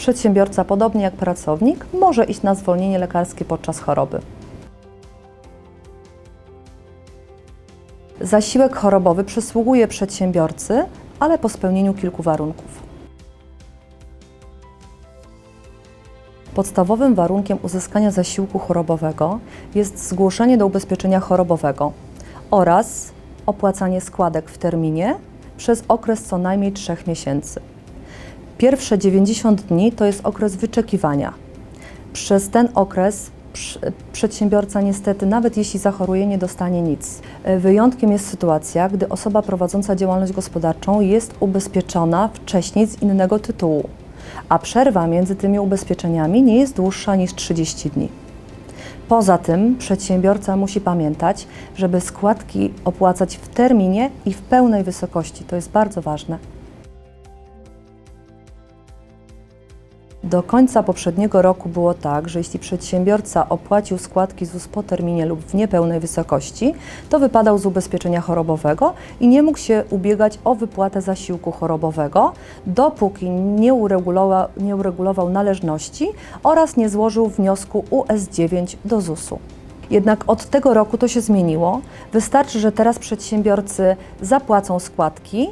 Przedsiębiorca, podobnie jak pracownik, może iść na zwolnienie lekarskie podczas choroby. Zasiłek chorobowy przysługuje przedsiębiorcy, ale po spełnieniu kilku warunków. Podstawowym warunkiem uzyskania zasiłku chorobowego jest zgłoszenie do ubezpieczenia chorobowego oraz opłacanie składek w terminie przez okres co najmniej 3 miesięcy. Pierwsze 90 dni to jest okres wyczekiwania. Przez ten okres przedsiębiorca niestety, nawet jeśli zachoruje, nie dostanie nic. E, Wyjątkiem jest sytuacja, gdy osoba prowadząca działalność gospodarczą jest ubezpieczona wcześniej z innego tytułu, a przerwa między tymi ubezpieczeniami nie jest dłuższa niż 30 dni. Poza tym przedsiębiorca musi pamiętać, żeby składki opłacać w terminie i w pełnej wysokości. To jest bardzo ważne. Do końca poprzedniego roku było tak, że jeśli przedsiębiorca opłacił składki ZUS po terminie lub w niepełnej wysokości, to wypadał z ubezpieczenia chorobowego i nie mógł się ubiegać o wypłatę zasiłku chorobowego, dopóki nie uregulował, nie uregulował należności oraz nie złożył wniosku US9 do ZUS-u. Jednak od tego roku to się zmieniło. Wystarczy, że teraz przedsiębiorcy zapłacą składki,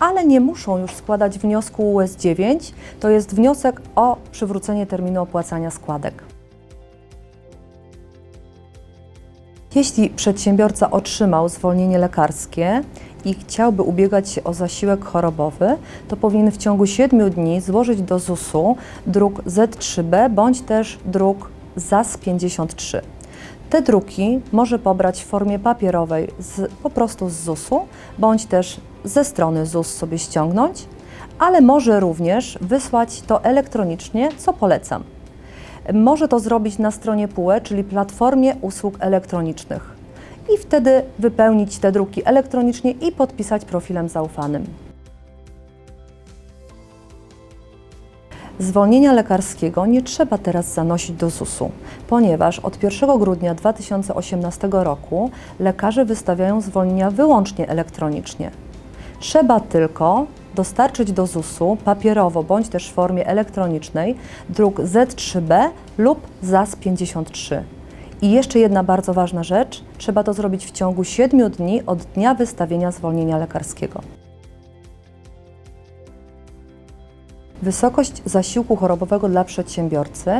ale nie muszą już składać wniosku US9. To jest wniosek o przywrócenie terminu opłacania składek. Jeśli przedsiębiorca otrzymał zwolnienie lekarskie i chciałby ubiegać się o zasiłek chorobowy, to powinien w ciągu 7 dni złożyć do ZUS-u druk Z3B bądź też druk ZAS 53. Te druki może pobrać w formie papierowej z, po prostu z ZUS-u, bądź też ze strony ZUS sobie ściągnąć, ale może również wysłać to elektronicznie, co polecam. Może to zrobić na stronie PUE, czyli Platformie Usług Elektronicznych. I wtedy wypełnić te druki elektronicznie i podpisać profilem zaufanym. Zwolnienia lekarskiego nie trzeba teraz zanosić do ZUS-u, ponieważ od 1 grudnia 2018 roku lekarze wystawiają zwolnienia wyłącznie elektronicznie. Trzeba tylko dostarczyć do ZUS-u papierowo bądź też w formie elektronicznej druk Z3B lub ZAS 53. I jeszcze jedna bardzo ważna rzecz, trzeba to zrobić w ciągu 7 dni od dnia wystawienia zwolnienia lekarskiego. Wysokość zasiłku chorobowego dla przedsiębiorcy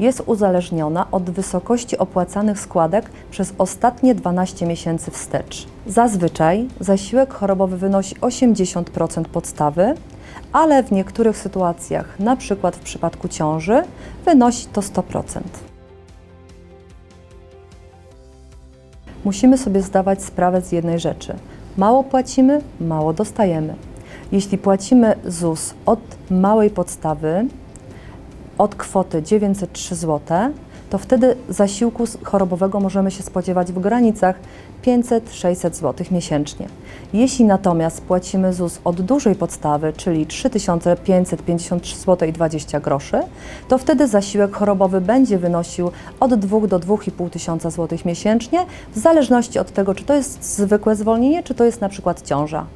jest uzależniona od wysokości opłacanych składek przez ostatnie 12 miesięcy wstecz. Zazwyczaj zasiłek chorobowy wynosi 80% podstawy, ale w niektórych sytuacjach, przykład w przypadku ciąży, wynosi to 100%. Musimy sobie zdawać sprawę z jednej rzeczy. Mało płacimy, mało dostajemy. Jeśli płacimy ZUS od małej podstawy, od kwoty 903 zł, to wtedy zasiłku chorobowego możemy się spodziewać w granicach 500-600 zł miesięcznie. Jeśli natomiast płacimy ZUS od dużej podstawy, czyli 3553 zł i 20 groszy, to wtedy zasiłek chorobowy będzie wynosił od 2 do 2,5 tysiąca złotych miesięcznie, w zależności od tego, czy to jest zwykłe zwolnienie, czy to jest na przykład ciąża.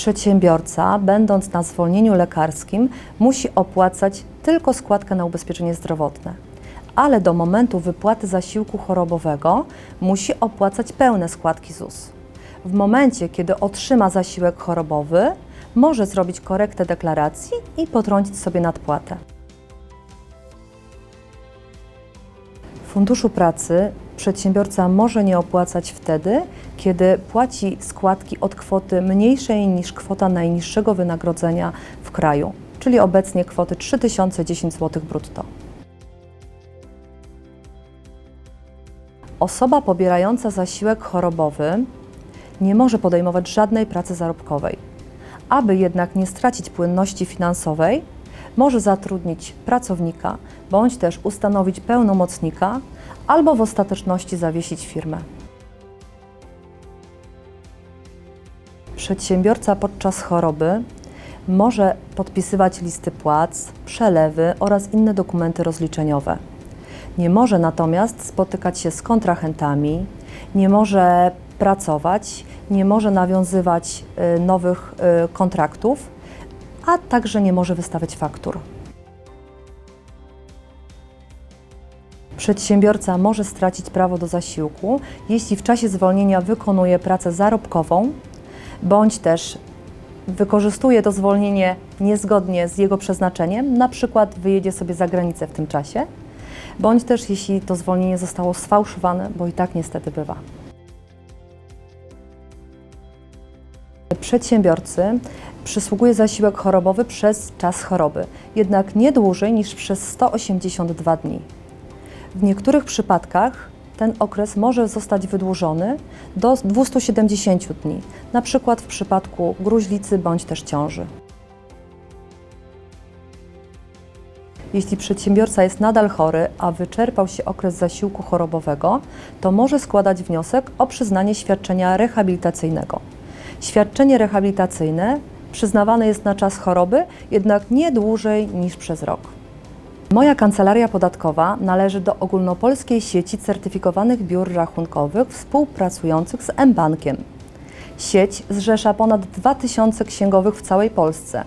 Przedsiębiorca, będąc na zwolnieniu lekarskim, musi opłacać tylko składkę na ubezpieczenie zdrowotne, ale do momentu wypłaty zasiłku chorobowego musi opłacać pełne składki ZUS. W momencie, kiedy otrzyma zasiłek chorobowy, może zrobić korektę deklaracji i potrącić sobie nadpłatę. W Funduszu Pracy przedsiębiorca może nie opłacać wtedy, kiedy płaci składki od kwoty mniejszej niż kwota najniższego wynagrodzenia w kraju, czyli obecnie kwoty 3010 zł brutto. Osoba pobierająca zasiłek chorobowy nie może podejmować żadnej pracy zarobkowej. Aby jednak nie stracić płynności finansowej, może zatrudnić pracownika bądź też ustanowić pełnomocnika albo w ostateczności zawiesić firmę. Przedsiębiorca podczas choroby może podpisywać listy płac, przelewy oraz inne dokumenty rozliczeniowe. Nie może natomiast spotykać się z kontrahentami, nie może pracować, nie może nawiązywać y, nowych y, kontraktów a także nie może wystawiać faktur. Przedsiębiorca może stracić prawo do zasiłku, jeśli w czasie zwolnienia wykonuje pracę zarobkową, bądź też wykorzystuje to zwolnienie niezgodnie z jego przeznaczeniem, na przykład wyjedzie sobie za granicę w tym czasie, bądź też jeśli to zwolnienie zostało sfałszowane, bo i tak niestety bywa. Przedsiębiorcy przysługuje zasiłek chorobowy przez czas choroby, jednak nie dłużej niż przez 182 dni. W niektórych przypadkach ten okres może zostać wydłużony do 270 dni, na przykład w przypadku gruźlicy bądź też ciąży. Jeśli przedsiębiorca jest nadal chory, a wyczerpał się okres zasiłku chorobowego, to może składać wniosek o przyznanie świadczenia rehabilitacyjnego. Świadczenie rehabilitacyjne przyznawane jest na czas choroby, jednak nie dłużej niż przez rok. Moja kancelaria podatkowa należy do ogólnopolskiej sieci certyfikowanych biur rachunkowych współpracujących z mBankiem. Sieć zrzesza ponad 2000 księgowych w całej Polsce.